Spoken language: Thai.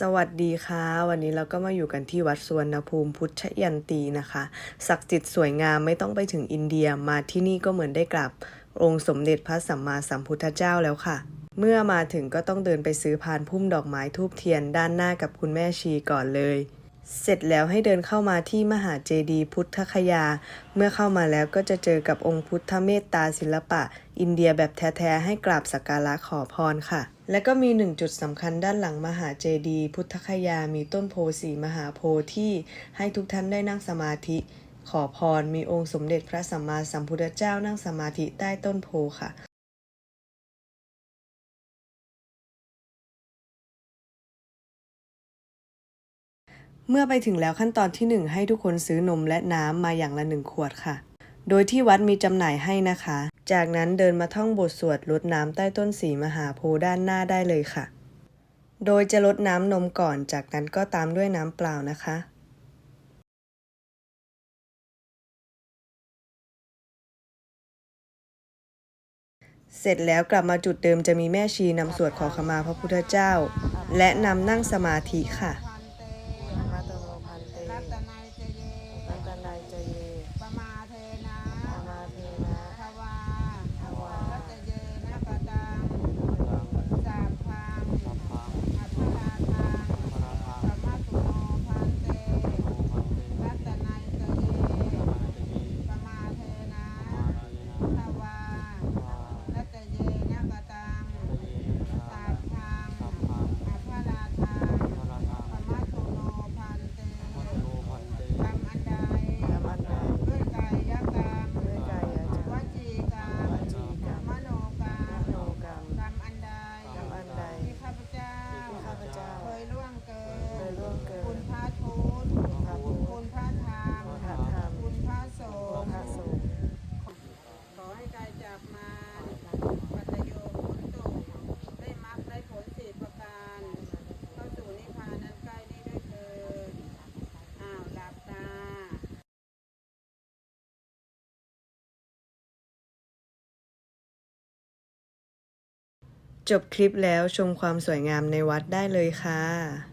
สวัสดีค่ะ วันนี้เราก็มาอยู่กันที่วัดสวนภูมิพุทธยันตีนะคะ ศักดิ์สิทธิ์สวยงามไม่ต้องไปถึงอินเดียมาที่นี่ก็เหมือนได้กราบองค์สมเด็จพระสัมมาสัมพุทธเจ้าแล้วค่ะ เมื่อมาถึงก็ต้องเดินไปซื้อพานพุ่มดอกไม้ทูบเทียนด้านหน้ากับคุณแม่ชีก่อนเลย เสร็จแล้วให้เดินเข้ามาที่มหาเจดีย์พุทธคยา เมื่อเข้ามาแล้วก็จะเจอกับองค์พุทธเมตตาศิลปะ อินเดียแบบแท้ๆให้กราบสักการะขอพรค่ะ และก็มีหนึ่งจุดสำคัญด้านหลังมหาเจดีย์พุทธคยา มีต้นโพสีมหาโพธิ์ที่ให้ทุกท่านได้นั่งสมาธิ ขอพรมีองค์สมเด็จพระสัมมาสัมพุทธเจ้านั่งสมาธิใต้ต้นโพค่ะ เมื่อไปถึงแล้วขั้นตอนที่ 1 ให้ทุกคนซื้อนมและน้ำมาอย่างละหนึ่งขวดค่ะ โดยที่วัดมีจำหน่ายให้นะคะ จากนั้นเดินมาท่องบทสวดลดน้ำใต้ต้นสีมหาโพธิ์ด้านหน้าได้เลยค่ะ โดยจะลดน้ำนมก่อน จากนั้นก็ตามด้วยน้ำเปล่านะคะเสร็จแล้วกลับมาจุดเดิมจะมีแม่ชีนำสวดขอขมาพระพุทธเจ้า และนำนั่งสมาธิค่ะ พันเต มาตโนพันเต รัตนัยเจเย รัตนายเจเย ปมาเทนะ อามาเทนะ ทวา ทวา รัตเยนะกตังสาพังอัทราทังสัมมาตุโนพันเต รัตนัยเจเยปมาเทนะทวารัตเยนะกตังสาพังอัทราทังสัมมาตุโนพันเตทำอันใด ทำอันใด ด้วยกายกรรม ด้วยกายกรรม วจีกรรม วจีกรรม มโนกรรม มโนกรรม กรรมอันใด กรรมอันใด ที่ข้าพเจ้า ที่ข้าพเจ้า เคยล่วงเกิน เคยล่วงเกิน คุณพระทูต พระพุทธ คุณพระธรรม พระธรรม คุณพระสงฆ์ พระสงฆ์ ขอให้กายจับ มาปัจโยผลตุได้มรรคได้ผลสี่ประการ เข้าสู่นิพพานนั้นใกล้นี้ด้วยเถิดอ้าวหลับตาจบคลิปแล้วชมความสวยงามในวัดได้เลยค่ะ